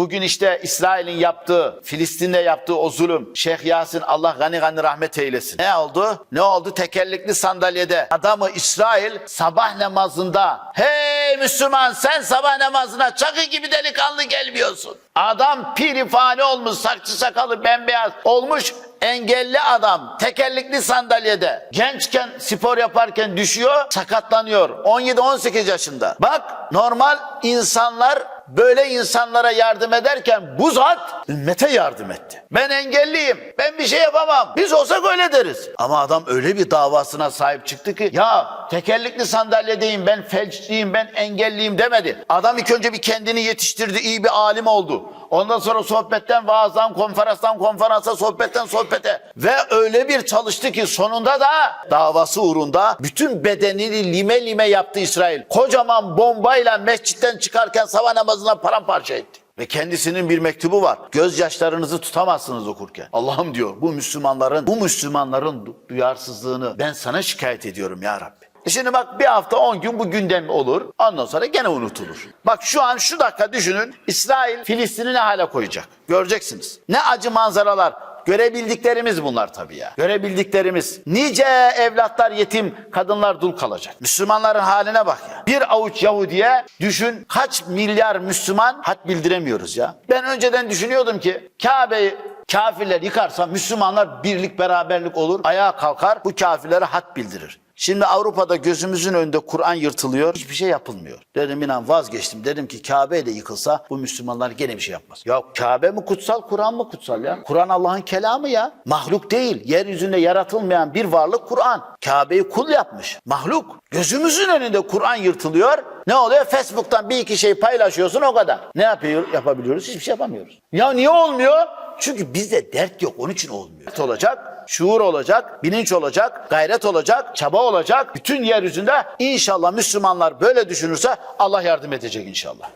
Bugün işte İsrail'in yaptığı, Filistin'de yaptığı o zulüm. Şeyh Yasin Allah gani gani rahmet eylesin. Ne oldu? Ne oldu? Tekerlekli sandalyede adamı İsrail sabah namazında hey Müslüman sen sabah namazına çakı gibi delikanlı gelmiyorsun. Adam pirifane olmuş, sakçı sakalı bembeyaz olmuş engelli adam tekerlekli sandalyede gençken spor yaparken düşüyor sakatlanıyor 17-18 yaşında bak normal insanlar böyle insanlara yardım ederken bu zat ümmete yardım etti. Ben engelliyim. Ben bir şey yapamam. Biz olsak öyle deriz. Ama adam öyle bir davasına sahip çıktı ki ya tekerlekli sandalyedeyim ben felçliyim ben engelliyim demedi. Adam ilk önce bir kendini yetiştirdi iyi bir alim oldu. Ondan sonra sohbetten vaazdan konferanstan konferansa sohbetten sohbete ve öyle bir çalıştı ki sonunda da davası uğrunda bütün bedenini lime lime yaptı İsrail. Kocaman bombayla mescitten çıkarken sabah namazına paramparça etti. Ve kendisinin bir mektubu var. Gözyaşlarınızı tutamazsınız okurken. Allah'ım diyor bu Müslümanların, bu Müslümanların du- duyarsızlığını ben sana şikayet ediyorum ya Rabbi. E Şimdi bak bir hafta on gün bu gündem olur. Ondan sonra gene unutulur. Bak şu an şu dakika düşünün. İsrail Filistin'i ne hale koyacak? Göreceksiniz. Ne acı manzaralar. Görebildiklerimiz bunlar tabii ya. Görebildiklerimiz. Nice evlatlar yetim, kadınlar dul kalacak. Müslümanların haline bak ya. Bir avuç Yahudiye düşün kaç milyar Müslüman hat bildiremiyoruz ya. Ben önceden düşünüyordum ki Kabe'yi kafirler yıkarsa Müslümanlar birlik beraberlik olur. Ayağa kalkar bu kafirlere hat bildirir. Şimdi Avrupa'da gözümüzün önünde Kur'an yırtılıyor. Hiçbir şey yapılmıyor. Dedim inan vazgeçtim. Dedim ki Kabe de yıkılsa bu Müslümanlar gene bir şey yapmaz. Ya Kabe mi kutsal, Kur'an mı kutsal ya? Kur'an Allah'ın kelamı ya. Mahluk değil. Yeryüzünde yaratılmayan bir varlık Kur'an. Kabe'yi kul yapmış. Mahluk. Gözümüzün önünde Kur'an yırtılıyor. Ne oluyor? Facebook'tan bir iki şey paylaşıyorsun o kadar. Ne yapıyor, yapabiliyoruz? Hiçbir şey yapamıyoruz. Ya niye olmuyor? Çünkü bizde dert yok. Onun için olmuyor. Dert olacak, şuur olacak, bilinç olacak, gayret olacak, çaba olacak. Bütün yeryüzünde inşallah Müslümanlar böyle düşünürse Allah yardım edecek inşallah.